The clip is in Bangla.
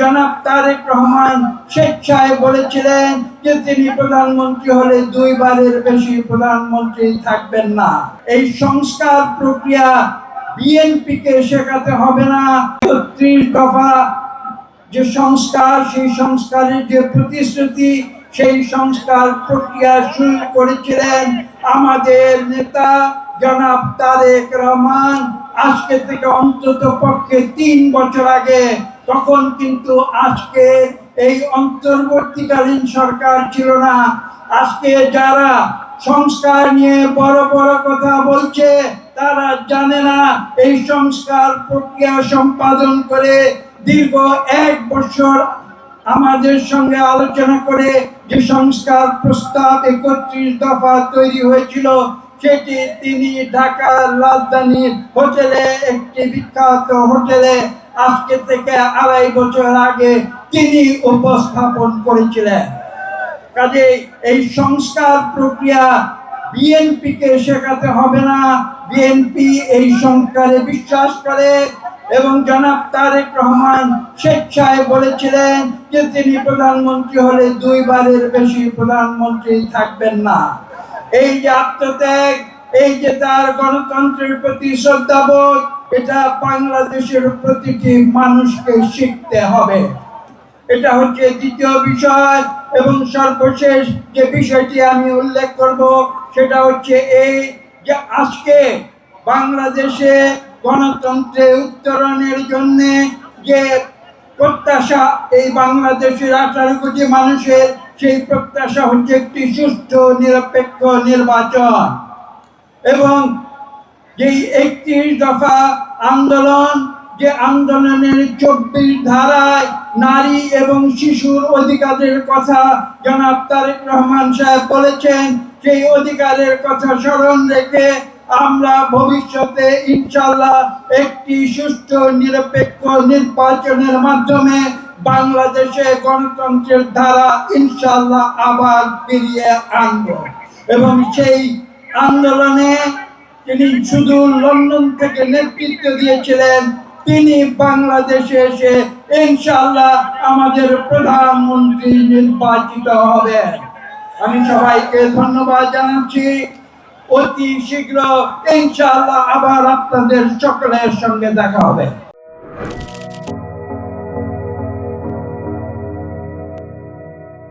জনাব তারেক রহমান স্বেচ্ছায় বলেছিলেন যে তিনি প্রধানমন্ত্রী হলে দুইবারের বেশি প্রধানমন্ত্রী থাকবেন না। এই সংস্কার প্রক্রিয়া বিএনপি কে শেখাতে হবে না। ত্রিশ দফা যে সংস্কার, সেই সংস্কারের যে প্রতিশ্রুতি, সেই সংস্কার প্রক্রিয়া শুরু করেছিলেন আমাদের নেতা জনাব তারেক রহমান। আজকে থেকে অন্তত পক্ষে তিন বছর আগে তখন কিন্তু আজকে এই অন্তর্বর্তীকালীন সরকার ছিল না। আজকে যারা সংস্কার নিয়ে বড় বড় কথা বলছে, তারা জানে না এই সংস্কার প্রক্রিয়া সম্পাদন করে দীর্ঘ এক বছর আমাদের সঙ্গে আলোচনা করে যে সংস্কার প্রস্তাব একত্রিশ দফা তৈরি হয়েছিল, সেটি তিনি ঢাকার রাজধানীর হোটেলে, একটি বিখ্যাত হোটেলে আজকে থেকে আড়াই বছর আগে তিনি উপস্থাপন করেছিলেন। কাজে এই সংস্কার প্রক্রিয়া বিএনপি কে শেখাতে হবে না। বিএনপি এই সংস্কারে বিশ্বাস করে এবং জনাব তারেক রহমান স্বেচ্ছায় বলেছিলেন যে তিনি প্রধানমন্ত্রী হলে দুইবারের বেশি প্রধানমন্ত্রী থাকবেন না। এই যে আত্মত্যাগ এই যে তার গণতন্ত্রের প্রতি শ্রদ্ধাবোধ, এটা বাংলাদেশের প্রতিটি মানুষকে শিখতে হবে। এটা হচ্ছে দ্বিতীয় বিষয় এবং সর্বশেষ যে বিষয়টি আমি উল্লেখ করব, সেটা হচ্ছে এই যে আজকে বাংলাদেশে গণতন্ত্রে উত্তরণের জন্য যে প্রত্যাশা এই বাংলাদেশের আঠারো কোটি মানুষের, সেই প্রত্যাশা হচ্ছে একটি সুষ্ঠু, নিরপেক্ষ নির্বাচন। এবং যেই একত্রিশ দফা আন্দোলন, যে আন্দোলনের চব্বিশ ধারায় নারী এবং শিশুর অধিকারের কথা জনাব তারেক রহমান সাহেব বলেছেন, সেই অধিকারের কথা স্মরণ রেখে আমরা ভবিষ্যতে ইনশাল্লাহ একটি সুষ্ঠু, নিরপেক্ষ নির্বাচনের মাধ্যমে বাংলাদেশে গণতন্ত্রের ধারা ইনশাল্লাহ আবার ফিরিয়ে আনব। এবং সেই আন্দোলনে তিনি শুধু লন্ডন থেকে নেতৃত্ব দিয়েছিলেন, তিনি বাংলাদেশে এসে ইনশাল্লাহ আমাদের প্রধানমন্ত্রী নির্বাচিত হবেন। আমি সবাইকে ধন্যবাদ জানাচ্ছি। অতি শীঘ্র ইনশাল্লাহ আবার আপনাদের সকলের সঙ্গে দেখা হবে।